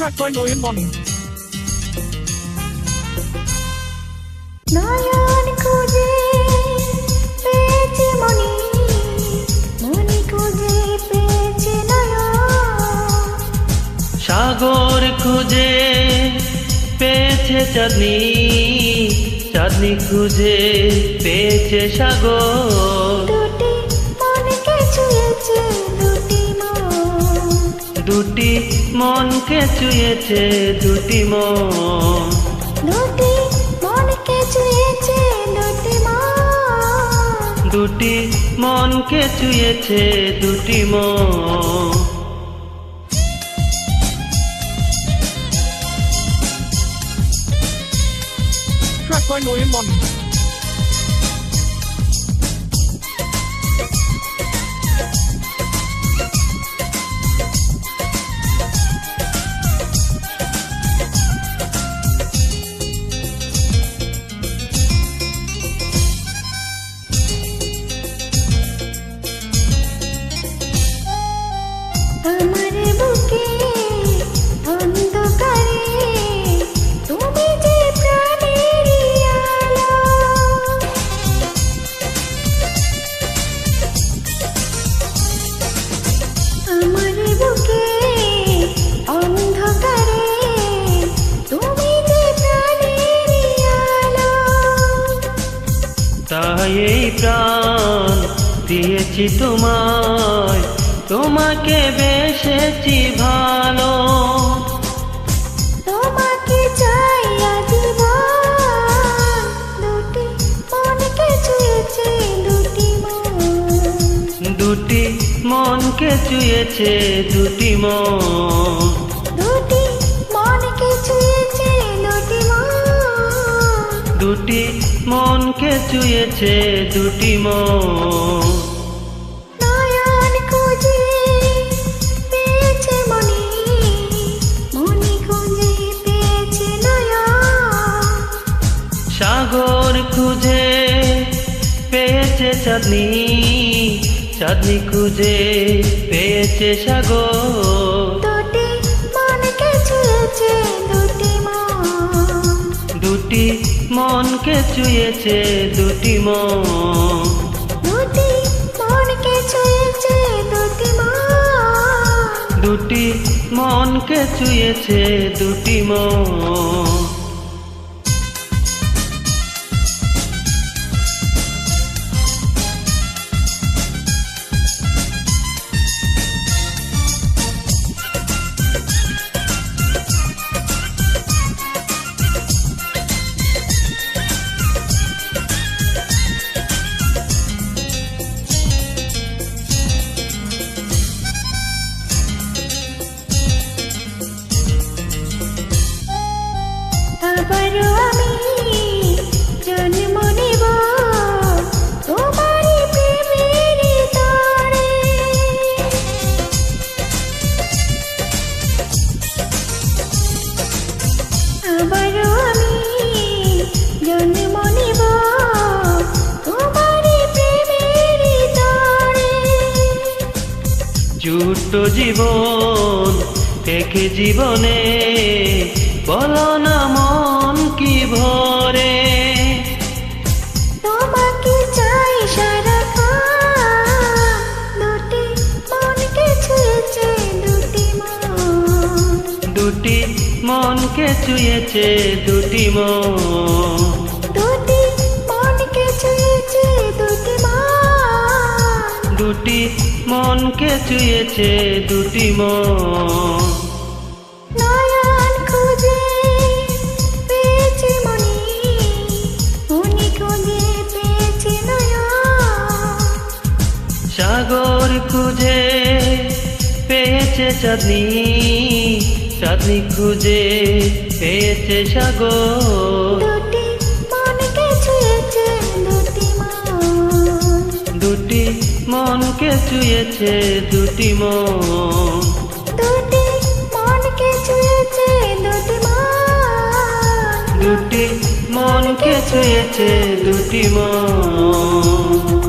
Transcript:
Track by Noyan Money. নয়ন খুঁজে পেয়েছে মনি মনি খুঁজে পেয়েছে সাগর খুঁজে পেয়েছে চাঁদনি চাঁদনি খুঁজে পেয়েছে সাগর দুটি মনকে চুয়েছে দুটি মন। দুটি মনকে ছুঁয়েছে দুটি মন। দুটি মনকে চুয়েছে দুটি মন। Track by. প্রাণ দিয়েছি তোমায় তোমাকে বেসেছি ভালো। তোমাকে চাই দুটি মনকে ছুঁয়েছে দুটি দুটি মনকে চুয়েছে দুটি মন। দুটি মনকে চুয়েছে দুটি মন। সাগর খুঁজে পেয়েছে চাঁদনি চাঁদনি খুঁজে পেয়েছে সাগর। দুটি মনকে চুয়েছে দুটি মন। দুটি মনকে চুয়েছে দুটি মন। দুটি মনকে মন চুয়েছে দুটি মন। জুট জীবন থেকে জীবনে বলো না মন কি ভরে? তোমাকে চাই সারাক্ষণ দুটি মনকে ছুঁয়েছে দুটি মন। দুটি মনকে চুয়েছে দুটি মন। দুটি মনকে চুয়েছে দুটি মন। সাগর খুঁজে পেয়েছে চাঁদনি চাঁদনি খুঁজে পেয়েছে সাগর। মনকে চুয়েছে দুটি মন। দুটি মনকে চুয়েছে দুটি মন। দুটি মনকে চুয়েছে দুটি মন।